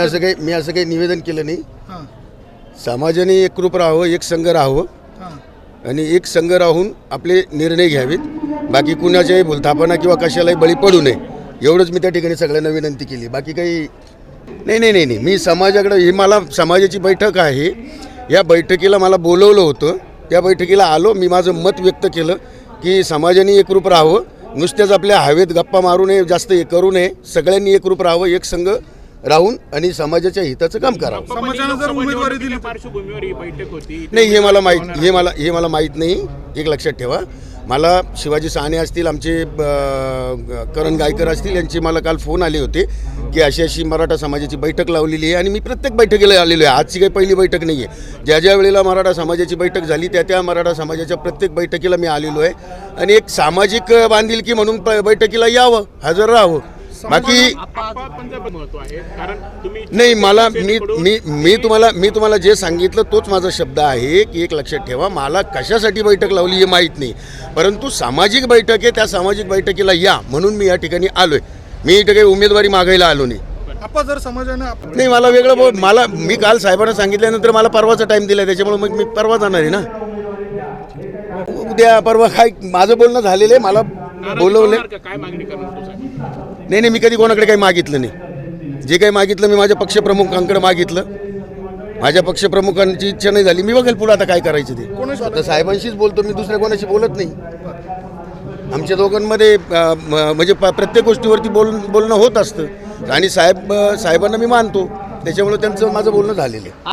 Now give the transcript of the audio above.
असं काही मी असं काही निवेदन केलं नाही. हां. समाजाने एकरूप राहावं एक संघ राहावं. हां. आणि एक संघ राहून आपले निर्णय घ्यावेत. बाकी कुणाच्याही भूलथापणा किंवा कशालाही बळी पडू नये. एवढंच मी त्या ठिकाणी सगळ्यांना विनंती केली. बाकी काही नाही नाही नाही नाही. मी समाजाकडे ही मला समाजाची बैठक आहे. या बैठकीला मला बोलवलं होतं. त्या बैठकीला आलो. मी माझं मत व्यक्त केलं की समाजाने एकरूप राहावं. नुसत्याच आपल्या हवेत गप्पा मारू नये जास्त हे करू नये. सगळ्यांनी एकरूप राहावं. एक संघ राहून आणि समाजाच्या हिताचं काम करावं समाजानं जर उमेदवारी दिली तर- पार्श्वभूमीवर ही बैठक होती नाही हे मला माहीत हे मला हे मला माहीत नाही. एक लक्षात ठेवा. मला शिवाजी साने असतील आमचे करण गायकर असतील यांचे मला काल फोन आले होते की अशी अशी मराठा समाजाची बैठक लावलेली आहे आणि मी प्रत्येक बैठकीला आलेलो आहे. आजची काही पहिली बैठक नाही आहे ज्या ज्या वेळेला मराठा समाजाची बैठक झाली त्या त्या मराठा समाजाच्या प्रत्येक बैठकीला मी आलेलो आहे. आणि एक सामाजिक बांधिलकी म्हणून प- बैठकीला यावं हजर राहावं. बाकी नाही मला मी मी मी तुम्हाला मी तुम्हाला जे सांगितलं तोच माझा शब्द आहे की एक लक्षात ठेवा मला कशासाठी बैठक लावली हे माहीत नाही. परंतु सामाजिक बैठक आहे त्या सामाजिक बैठकीला या म्हणून मी या ठिकाणी आलो आहे मी इथे काही उमेदवारी मागायला आलो नाही. आपण जर समाजानं नाही मला वेगळं बोल मला मी काल साहेबांना सांगितल्यानंतर मला परवाचा टाईम दिला त्याच्यामुळे मग मी परवा जाणार आहे ना. उद्या परवा काय माझं बोलणं झालेलं आहे मला बोलवलं? काय मागणी करणार तू साहेब? नाही नाही मी कधी कोणाकडे काही मागितलं नाही. जे काही मागितलं मी माझ्या पक्षप्रमुखांकडे मागितलं. माझ्या पक्षप्रमुखांची इच्छा नाही झाली. मी बघेल पुढे आता काय करायचं ते. आता साहेबांशीच बोलतो मी दुसऱ्या कोणाशी बोलत नाही. आमच्या दोघांमध्ये म्हणजे प- प्रत्येक गोष्टीवरती बोल बोलणं होत असतं. आणि साहेब साहेबांना मी मानतो. त्याच्यामुळे त्यांचं माझं बोलणं झालेलं आहे.